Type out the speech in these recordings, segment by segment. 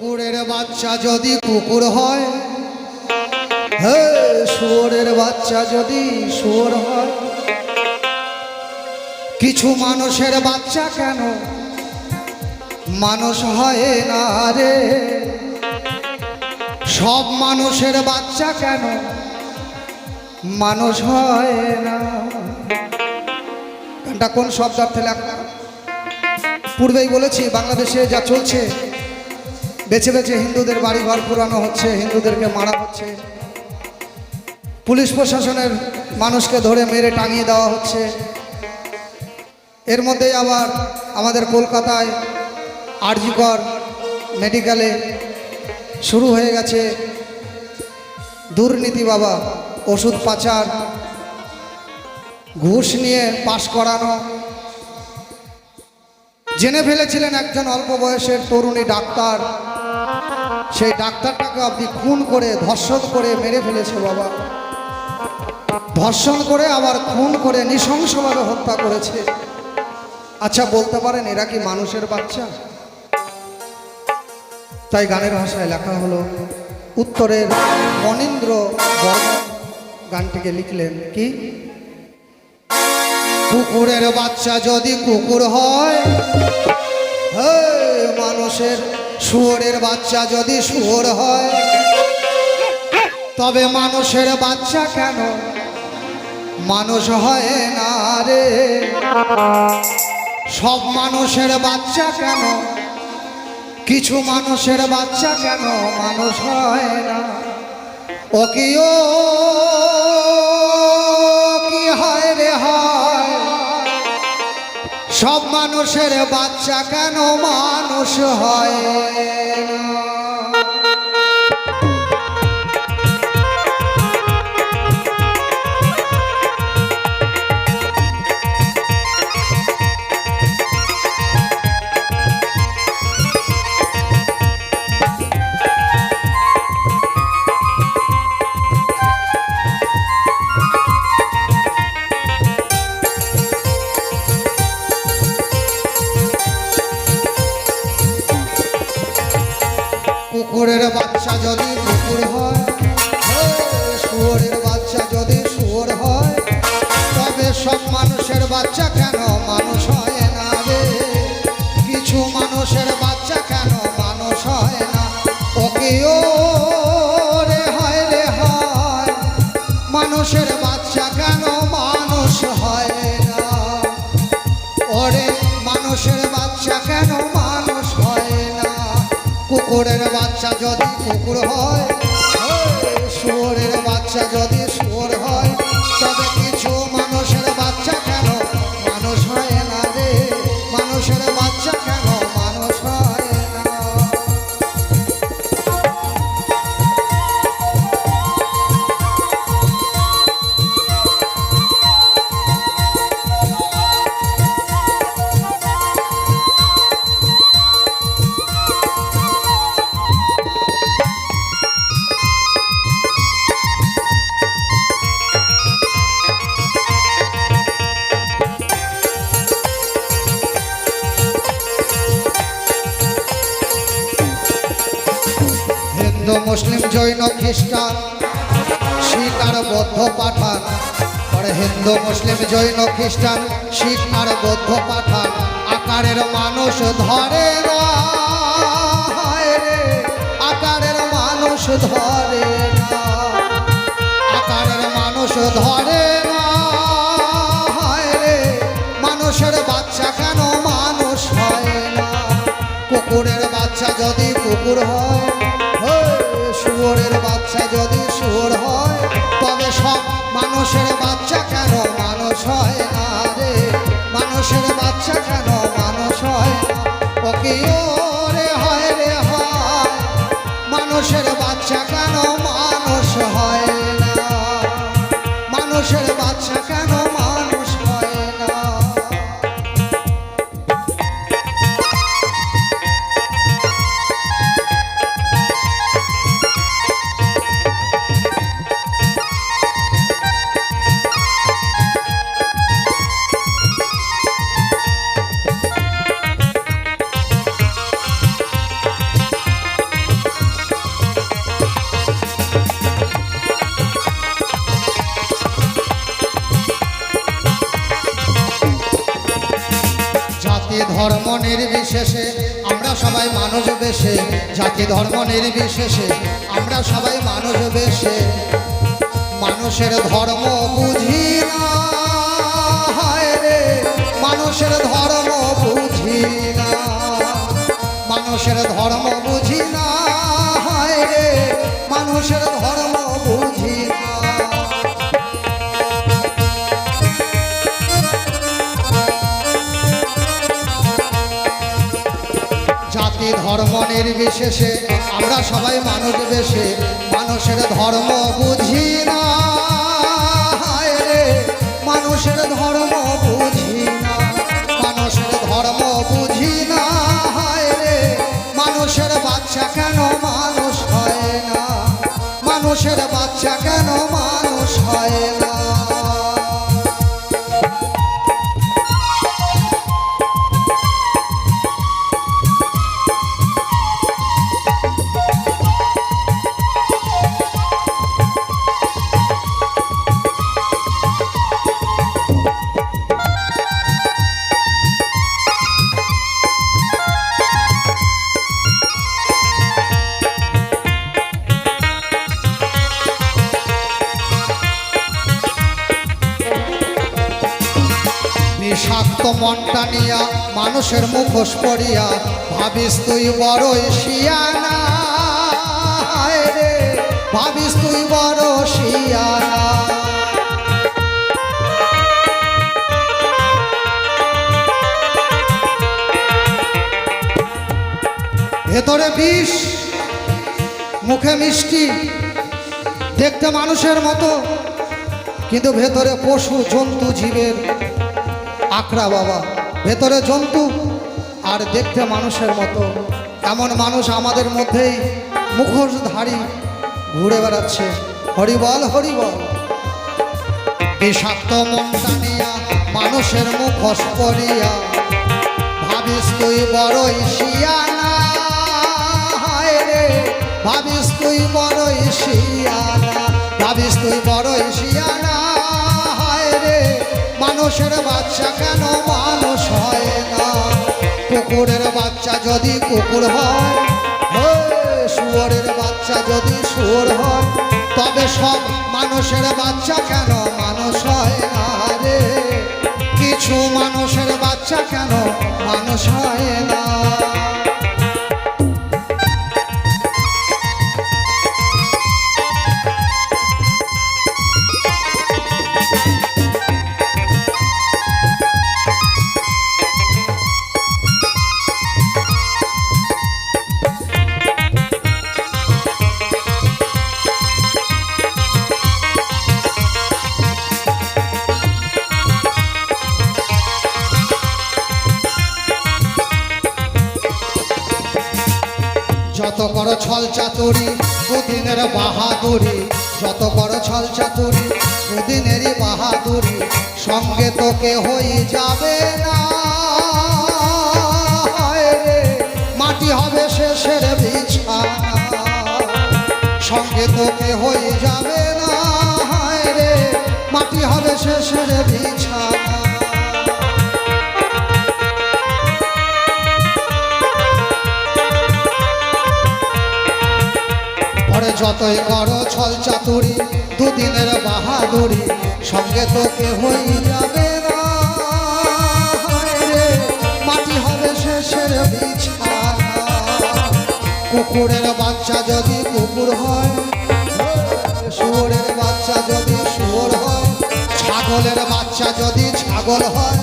কুকুরের বাচ্চা যদি কুকুর হয়, হে শুয়োরের বাচ্চা যদি শুয়োর হয়, কিছু মানুষের বাচ্চা কেন মানুষ হয় না রে? সব মানুষের বাচ্চা কেন মানুষ হয় না? গানটা কোন শব্দার্থে লেখা? পূর্বেই বলেছি, বাংলাদেশে যা চলছে বেছে বেছে হিন্দুদের বাড়ি ঘর পুরানো হচ্ছে, হিন্দুদেরকে মারা হচ্ছে। পুলিশ প্রশাসনের মানুষকে ধরে মেরে টাঙিয়ে দেওয়া হচ্ছে। এর মধ্যেই আবার আমাদের কলকাতায় আরজিকর মেডিকেলে শুরু হয়ে গেছে দুর্নীতি বাবা, ওষুধ পাচার, ঘুষ নিয়ে পাশ করানো। জেনে ফেলেছিলেন একজন অল্প বয়সের তরুণী ডাক্তার সেই ডাক্তারটাকে আপনি খুন করে, ধর্ষণ করে মেরে ফেলেছে বাবা। ধর্ষণ করে আবার খুন করে নৃশংসভাবে হত্যা করেছে। আচ্ছা বলতে পারেন এরা কি মানুষের বাচ্চা? তাই গানের ভাষায় লেখা হলো, উত্তরের মনীন্দ্র গানটিকে লিখলেন কি? কুকুরের বাচ্চা যদি কুকুর হয় মানুষের শুয়োরের বাচ্চা যদি শুয়োর হয়, তবে মানুষের বাচ্চা কেন? মানুষ হয় না রে। সব মানুষের বাচ্চা কেন? কিছু মানুষের বাচ্চা কেন? মানুষ হয় না। ও কি ও মানুষের বাচ্চা কেন মানুষ হয়? কুকুরের বাচ্চা যদি কুকুর হয় শুয়রের বাচ্চা যদি শুয়োর হয়, তবে সব মানুষের বাচ্চা কেন মানুষ হয়? কুকুরের বাচ্চা যদি কুকুর হয় শুয়োরের বাচ্চা যদি শুয়োর হয় তবে হিন্দু মুসলিম জৈন খ্রিস্টান, শিখ আর বৌদ্ধ পাঠান। পরে হিন্দু মুসলিম জৈন খ্রিস্টান, শিখ আর বৌদ্ধ পাঠান। আকারের মানুষ ধরে আকারের মানুষ ধরে আকারের মানুষ ধরে মানুষের বাচ্চা কেন মানুষ হয় না? কুকুরের বাচ্চা যদি কুকুর হয় শুয়োরের বাচ্চা যদি শুয়োর হয়, তবে সব মানুষের বাচ্চা কেন মানুষ হয় না রে? মানুষের বাচ্চা কেন মানুষ হয় না? ও কি ও রে হয় রে হয়? মানুষের ধর্ম নির্বিশেষে আমরা সবাই মানুষ বেশে জাতি ধর্ম নির্বিশেষে আমরা সবাই মানুষ বেশে মানুষের ধর্ম বুঝি না মানুষের ধর্ম বুঝি না, মানুষের ধর্ম বুঝি না, হায় মানুষের ধর্ম জাতি ধর্ম নির্বিশেষে, আমরা সবাই মানুষ বেশে, মানুষের ধর্ম বুঝি না। মানুষের ধর্ম বুঝি না। মানুষের ধর্ম বুঝি না। রে, মানুষের বাচ্চা কেন মানুষ হয় না? মানুষের বাচ্চা কেন মানুষ হয় না? মনটা নিয়া মানুষের মুখোশ পড়িয়া ভাবিস তুই বড়ই শিয়ানা। রে, ভাবিস তুই বড় শিয়ানা। ভেতরে বিষ, মুখে মিষ্টি, দেখতে মানুষের মতো, কিন্তু ভেতরে পশু, জন্তু, জীবের আকড়া বাবা। ভেতরে জন্তু আর দেখতে মানুষের মতো। এমন মানুষ আমাদের মধ্যেই মুখোশধারী ঘুরে বেড়াচ্ছে। হরিবল হরিবল। বিষাক্ত মনটা নিয়া মানুষের মুখোশ পরিয়া ভাবিস তুই বড়ই শিয়ানা ভাবিস তুই বড়ই শিয়ানা ভাবিস তুই বড়ই শিয়ানা মানুষের বাচ্চা কেন মানুষ হয় না? কুকুরের বাচ্চা যদি কুকুর হয় শুয়োরের বাচ্চা যদি শুয়োর হয়, তবে সব মানুষের বাচ্চা কেন মানুষ হয় না রে? কিছু মানুষের বাচ্চা কেন মানুষ হয় না? ছল চাতুরি, দুদিনের বাহাদুরি। যত বড় ছল চাতুরি, দুদিনেরই বাহাদুরি। সঙ্গে তোকে হয়ে যাবে না। মাটি হবে শেষের বিছানা সঙ্গে তোকে হয়ে যাবে না। রে, মাটি হবে শেষের বিছানা যতই করো ছল চাতুরি, দুদিনের বাহাদুরি, সঙ্গে তোকে হয়ে যাবে মাটি হবে শেষের কুকুরের বাচ্চা যদি কুকুর হয়, শুয়োরের বাচ্চা যদি শুয়োর হয়, ছাগলের বাচ্চা যদি ছাগল হয়,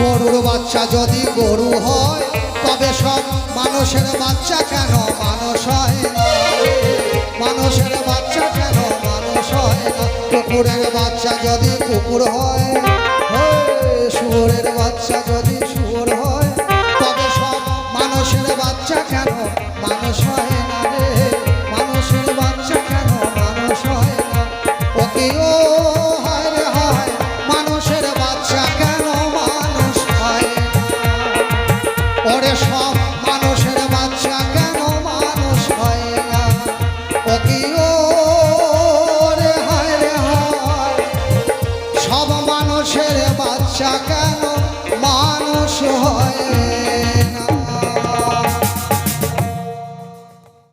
গরুর বাচ্চা যদি গরু হয়, তবে সব মানুষের বাচ্চা কেন মানুষ হয় মানুষের বাচ্চা কেন? মানুষ হয় না। কুকুরের বাচ্চা যদি কুকুর হয় শুয়োরের বাচ্চা যদি